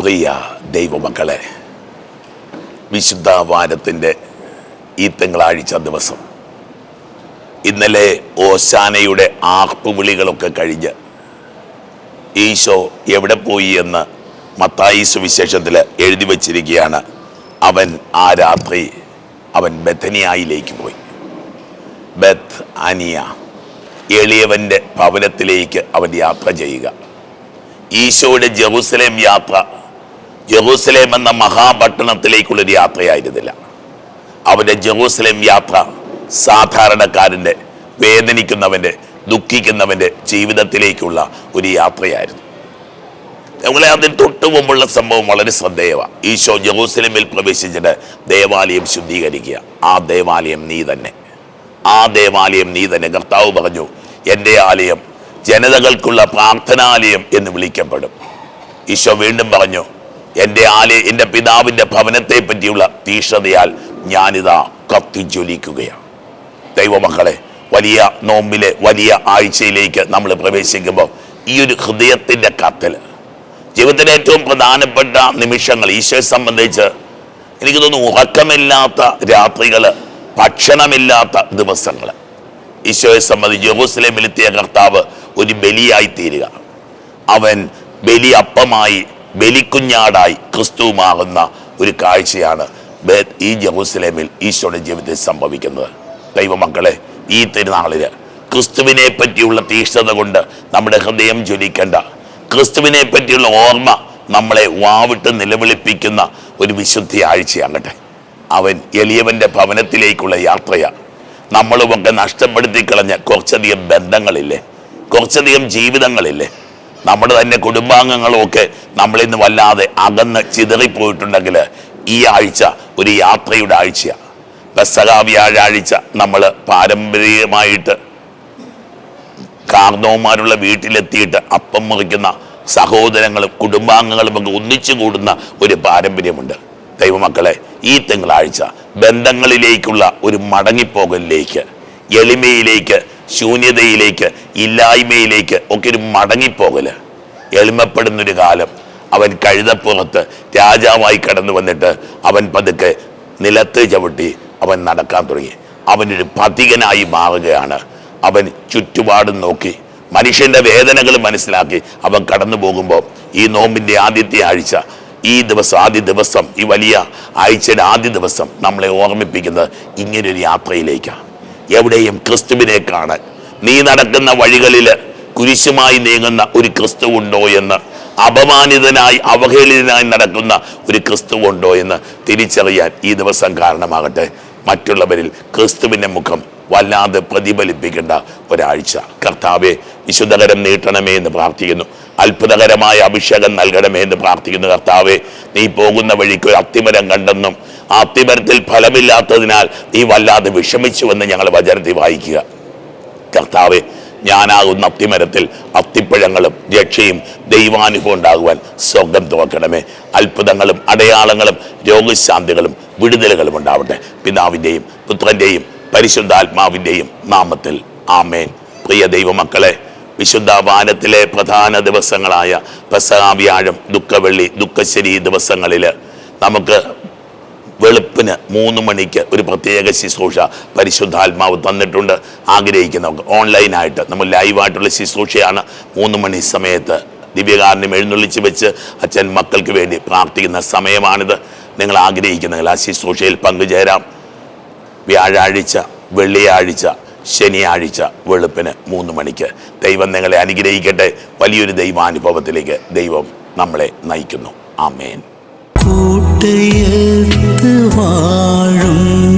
പ്രിയ ദൈവമക്കളെ വിശുദ്ധ വാരത്തിന്റെ ഈ തിങ്കളാഴ്ച ദിവസം. ഇന്നലെ ഓശാനയുടെ ആർപ്പുവിളികളൊക്കെ കഴിഞ്ഞ് ഈശോ എവിടെ പോയി എന്ന് മത്തായി സുവിശേഷത്തിൽ എഴുതി വച്ചിരിക്കുകയാണ്. അവൻ ആ രാത്രി അവൻ ബഥനിയായിലേക്ക് പോയി. ബത്ത് അനിയ എളിയവന്റെ ഭവനത്തിലേക്ക് അവൻ യാത്ര ചെയ്യുക. ഈശോയുടെ ജെറൂസലേം യാത്ര ജെറൂസലേം എന്ന മഹാപട്ടണത്തിലേക്കുള്ളൊരു യാത്രയായിരുന്നില്ല. അവന്റെ ജെറൂസലേം യാത്ര സാധാരണക്കാരന്റെ വേദനിക്കുന്നവന്റെ ദുഃഖിക്കുന്നവന്റെ ജീവിതത്തിലേക്കുള്ള ഒരു യാത്രയായിരുന്നു. ഞങ്ങളെ അതിന് തൊട്ടു മുമ്പുള്ള സംഭവം വളരെ ശ്രദ്ധേയമാണ്. ഈശോ ജെറൂസലേമിൽ പ്രവേശിച്ചിട്ട് ദേവാലയം ശുദ്ധീകരിക്കുക. ആ ദേവാലയം നീ തന്നെ. ആ ദേവാലയം നീ തന്നെ. കർത്താവ് പറഞ്ഞു എന്റെ ആലയം ജനതകൾക്കുള്ള പ്രാർത്ഥനാലയം എന്ന് വിളിക്കപ്പെടും. ഈശോ വീണ്ടും പറഞ്ഞു എന്റെ ആലയ എന്റെ പിതാവിന്റെ ഭവനത്തെ പറ്റിയുള്ള തീഷ്ണതയാൽ ഞാനിതാ കത്തിജ്വലിക്കുകയാണ്. ദൈവമക്കളെ വലിയ നോമ്പിലെ വലിയ ആഴ്ചയിലേക്ക് നമ്മൾ പ്രവേശിക്കുമ്പോൾ ഈ ഒരു ഹൃദയത്തിന്റെ കത്തൽ ജീവിതത്തിലെ ഏറ്റവും പ്രധാനപ്പെട്ട നിമിഷങ്ങൾ ഈശോയെ സംബന്ധിച്ച് എനിക്ക് തോന്നുന്നു ഉറക്കമില്ലാത്ത രാത്രികൾ ഭക്ഷണമില്ലാത്ത ദിവസങ്ങൾ ഈശോയെ സംബന്ധിച്ച് ജെറൂസലേമിലെത്തിയ കർത്താവ് ഒരു ബലിയായി തീരുക. അവൻ ബലി അപ്പമായി ബലിക്കുഞ്ഞാടായി ക്രിസ്തുവുമാകുന്ന ഒരു കാഴ്ചയാണ് ഈ ജെറൂസലേമിൽ ഈശോയുടെ ജീവിതത്തിൽ സംഭവിക്കുന്നത്. ദൈവമക്കളെ ഈ തിരുനാളിൽ ക്രിസ്തുവിനെ പറ്റിയുള്ള തീക്ഷ്ണത കൊണ്ട് നമ്മുടെ ഹൃദയം ജ്വലിക്കേണ്ട ക്രിസ്തുവിനെ പറ്റിയുള്ള ഓർമ്മ നമ്മളെ വാവിട്ട് നിലവിളിപ്പിക്കുന്ന ഒരു വിശുദ്ധി ആഴ്ചയാകട്ടെ. അവൻ എളിയവന്റെ ഭവനത്തിലേക്കുള്ള യാത്രയാണ് നമ്മളുമൊക്കെ നഷ്ടപ്പെടുത്തി കളഞ്ഞ കുറച്ചധികം ബന്ധങ്ങളില്ലേ? കുറച്ചധികം ജീവിതങ്ങളില്ലേ? നമ്മുടെ തന്നെ കുടുംബാംഗങ്ങളുമൊക്കെ നമ്മളിന്ന് വല്ലാതെ അകന്ന് ചിതറിപ്പോയിട്ടുണ്ടെങ്കിൽ ഈ ആഴ്ച ഒരു യാത്രയുടെ ആഴ്ചയാണ് പെസക വ്യാഴാഴ്ച നമ്മൾ പാരമ്പര്യമായിട്ട് കാർണവന്മാരുള്ള വീട്ടിലെത്തിയിട്ട് അപ്പം മുറിക്കുന്ന സഹോദരങ്ങളും കുടുംബാംഗങ്ങളും ഒക്കെ ഒന്നിച്ചു കൂടുന്ന ഒരു പാരമ്പര്യമുണ്ട്. ദൈവമക്കളെ ഈ തിങ്കളാഴ്ച ബന്ധങ്ങളിലേക്കുള്ള ഒരു മടങ്ങിപ്പോകലിലേക്ക് എളിമയിലേക്ക് ശൂന്യതയിലേക്ക് ഇല്ലായ്മയിലേക്ക് ഒക്കെ ഒരു മടങ്ങിപ്പോകൽ. എളിമപ്പെടുന്നൊരു കാലം. അവൻ കഴുതപ്പുറത്ത് രാജാവായി കടന്നു വന്നിട്ട് അവൻ പതുക്കെ നിലത്ത് ചവിട്ടി അവൻ നടക്കാൻ തുടങ്ങി. അവനൊരു പതികനായി മാറുകയാണ്. അവൻ ചുറ്റുപാടും നോക്കി. മനുഷ്യന്റെ വേദനകൾ മനസ്സിലാക്കി അവൻ കടന്നു പോകുമ്പോൾ ഈ നോമ്പിന്റെ ആദ്യത്തെ ആഴ്ച ഈ ദിവസം ആദ്യ ദിവസം ഈ വലിയ ആഴ്ചയുടെ ആദ്യ ദിവസം നമ്മളെ ഓർമ്മിപ്പിക്കുന്നത് ഇങ്ങനൊരു യാത്രയിലേക്കാണ്. എവിടെയും ക്രിസ്തുവിനെ കാണാൻ. നീ നടക്കുന്ന വഴികളിൽ കുരിശുമായി നീങ്ങുന്ന ഒരു ക്രിസ്തു ഉണ്ടോ എന്ന് അപമാനിതനായി അവഹേളിതനായി നടക്കുന്ന ഒരു ക്രിസ്തു ഉണ്ടോ എന്ന് തിരിച്ചറിയാൻ ഈ ദിവസം കാരണമാകട്ടെ. മറ്റുള്ളവരിൽ ക്രിസ്തുവിന്റെ മുഖം വല്ലാതെ പ്രതിഫലിപ്പിക്കേണ്ട ഒരാഴ്ച. കർത്താവെ വിശുദ്ധകരം നീട്ടണമേ എന്ന് പ്രാർത്ഥിക്കുന്നു. അത്ഭുതകരമായ അഭിഷേകം നൽകണമേ എന്ന് പ്രാർത്ഥിക്കുന്നു കർത്താവെ. നീ പോകുന്ന വഴിക്ക് ഒരു അത്തിമരം കണ്ടെന്നും ആ അത്തിമരത്തിൽ ഫലമില്ലാത്തതിനാൽ നീ വല്ലാതെ വിഷമിച്ചുവെന്ന് ഞങ്ങൾ വചനത്തിൽ വായിക്കുക. കർത്താവ് ഞാനാകുന്ന അത്തിമരത്തിൽ അത്തിപ്പഴങ്ങളും രക്ഷയും ദൈവാനുഭവം ഉണ്ടാകുവാൻ സ്വർഗം തുറക്കണമേ. അത്ഭുതങ്ങളും അടയാളങ്ങളും രോഗശാന്തികളും വിടുതലുകളും ഉണ്ടാവട്ടെ. പിതാവിന്റെയും പുത്രന്റെയും പരിശുദ്ധാത്മാവിന്റെയും നാമത്തിൽ. ആമേൻ. പ്രിയ ദൈവമക്കളെ വിശുദ്ധ വാനത്തിലെ പ്രധാന ദിവസങ്ങളായ പ്രസാവ്യാഴം വ്യാഴം ദുഃഖവെള്ളി ദുഃഖശരി ദിവസങ്ങളിൽ നമുക്ക് വെളുപ്പിന് മൂന്ന് മണിക്ക് ഒരു പ്രത്യേക ശുശ്രൂഷ പരിശുദ്ധാത്മാവ് തന്നിട്ടുണ്ട്. ആഗ്രഹിക്കുന്നവർക്ക് ഓൺലൈനായിട്ട് നമ്മൾ ലൈവായിട്ടുള്ള ശുശ്രൂഷയാണ്. മൂന്ന് മണി സമയത്ത് ദിവ്യകാരനും എഴുന്നള്ളിച്ച് വെച്ച് അച്ഛൻ മക്കൾക്ക് വേണ്ടി പ്രാർത്ഥിക്കുന്ന സമയമാണിത്. നിങ്ങൾ ആഗ്രഹിക്കുന്നെങ്കിൽ ആ ശുശ്രൂഷയിൽ പങ്കുചേരാം. വ്യാഴാഴ്ച വെള്ളിയാഴ്ച ശനിയാഴ്ച വെളുപ്പിന് മൂന്ന് മണിക്ക് ദൈവം നിങ്ങളെ അനുഗ്രഹിക്കട്ടെ. വലിയൊരു ദൈവാനുഭവത്തിലേക്ക് ദൈവം നമ്മളെ നയിക്കുന്നു. ആമേൻ. കോട്ടയത്ത് വാഴുന്ന